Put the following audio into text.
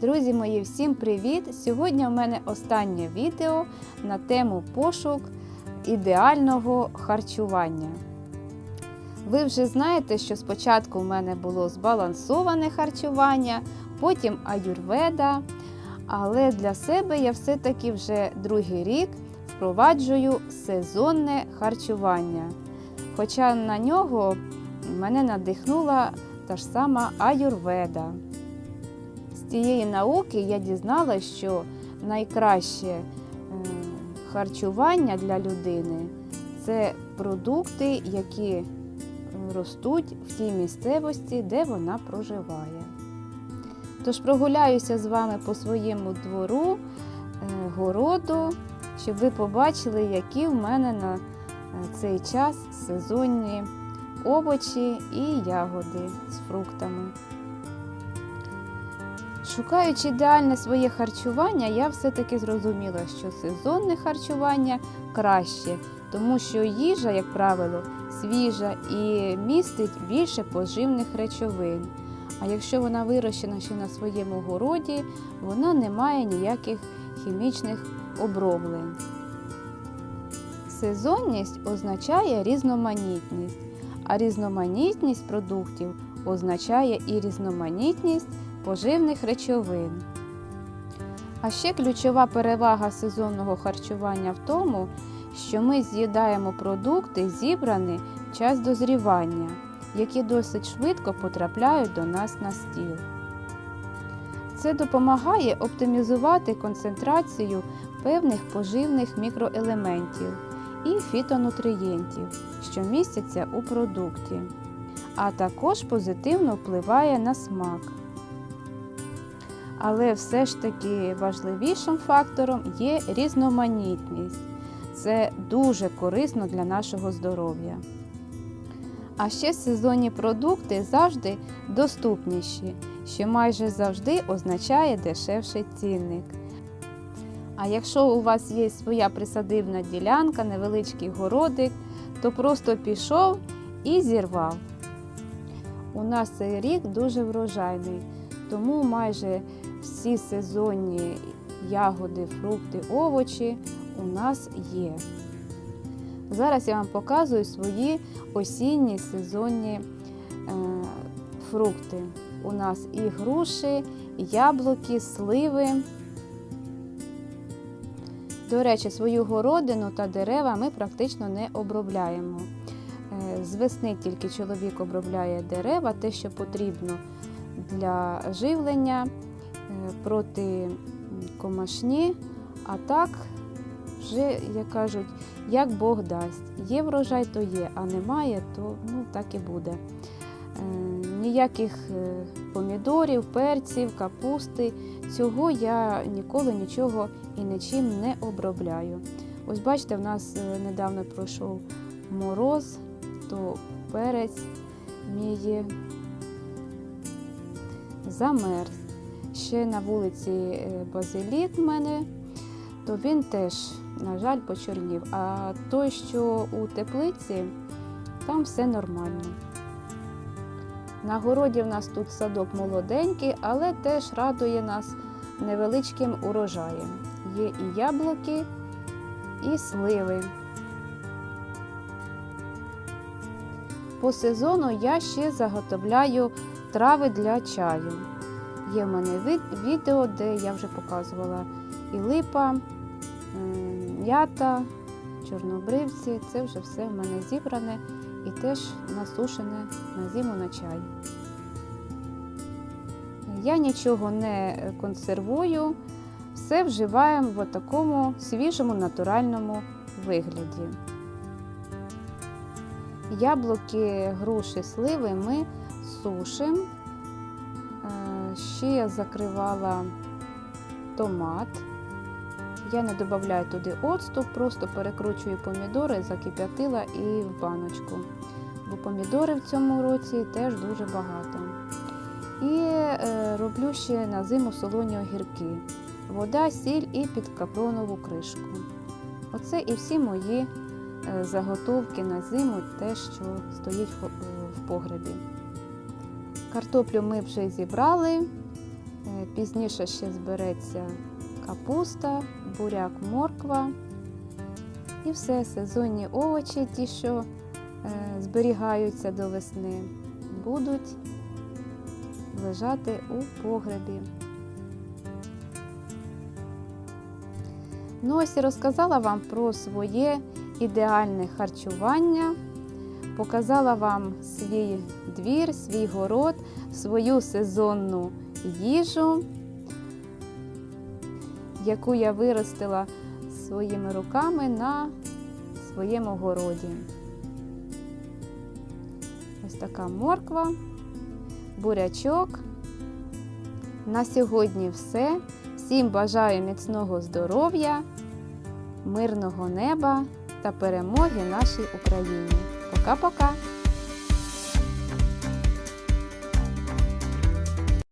Друзі мої, всім привіт! Сьогодні в мене останнє відео на тему пошук ідеального харчування. Ви вже знаєте, що спочатку в мене було збалансоване харчування, потім аюрведа. Але для себе я все-таки вже другий рік впроваджую сезонне харчування. Хоча на нього мене надихнула та ж сама аюрведа. Цієї науки я дізналася, що найкраще харчування для людини це продукти, які ростуть в тій місцевості, де вона проживає. Тож прогуляюся з вами по своєму двору, е, городу, щоб ви побачили, які в мене на е, цей час сезонні овочі і ягоди з фруктами. Шукаючи ідеальне своє харчування, я все-таки зрозуміла, що сезонне харчування краще, тому що їжа, як правило, свіжа і містить більше поживних речовин. А якщо вона вирощена ще на своєму городі, вона не має ніяких хімічних оброблень. Сезонність означає різноманітність, а різноманітність продуктів означає і різноманітність поживних речовин. А ще ключова перевага сезонного харчування в тому, що ми з'їдаємо продукти, зібрані в час дозрівання, які досить швидко потрапляють до нас на стіл. Це допомагає оптимізувати концентрацію певних поживних мікроелементів і фітонутрієнтів, що містяться у продукті, а також позитивно впливає на смак. Але все ж таки важливішим фактором є різноманітність. Це дуже корисно для нашого здоров'я. А ще сезонні продукти завжди доступніші, що майже завжди означає дешевший цінник. А якщо у вас є своя присадибна ділянка, невеличкий городик, то просто пішов і зірвав. У нас цей рік дуже врожайний, тому майже всі сезонні ягоди, фрукти, овочі у нас є. Зараз я вам показую свої осінні сезонні е, фрукти. У нас і груші, яблуки, сливи. До речі, свою городину та дерева ми практично не обробляємо. Е, З весни тільки чоловік обробляє дерева, те, що потрібно для живлення проти комашні, а так вже, як кажуть, як Бог дасть. Є врожай, то є, а немає, то ну, так і буде. Е, ніяких е, помідорів, перців, капусти. Цього я ніколи нічого і нічим не обробляю. Ось бачите, в нас е, недавно пройшов мороз, то перець мій замерз. Ще на вулиці е, Базилік в мене, то він теж, на жаль, почорнів. А той, що у теплиці, там все нормально. На городі в нас тут садок молоденький, але теж радує нас невеличким урожаєм. Є і яблуки, і сливи. По сезону я ще заготовляю трави для чаю. Є в мене відео, де я вже показувала і липа, м'ята, чорнобривці. Це вже все в мене зібране і теж насушене на зиму на чай. Я нічого не консервую, все вживаємо в такому свіжому натуральному вигляді. Яблуки, груші, сливи ми сушимо. Ще я закривала томат. Я не додаю туди оцту, просто перекручую помідори, закип'ятила і в баночку. Бо помідори в цьому році теж дуже багато. І е, роблю ще на зиму солоні огірки. Вода, сіль і під капронову кришку. Оце і всі мої е, заготовки на зиму, те, що стоїть в погребі. Картоплю ми вже зібрали, е, Пізніше ще збереться капуста, буряк, морква. І все, сезонні овочі, ті, що е, зберігаються до весни, будуть лежати у погребі. Ну ось і розказала вам про своє ідеальне харчування, показала вам свій двір, свій город, свою сезонну їжу, яку я виростила своїми руками на своєму городі. Ось така морква, бурячок. На сьогодні все. Всім бажаю міцного здоров'я, мирного неба та перемоги нашій Україні. Пока-пока!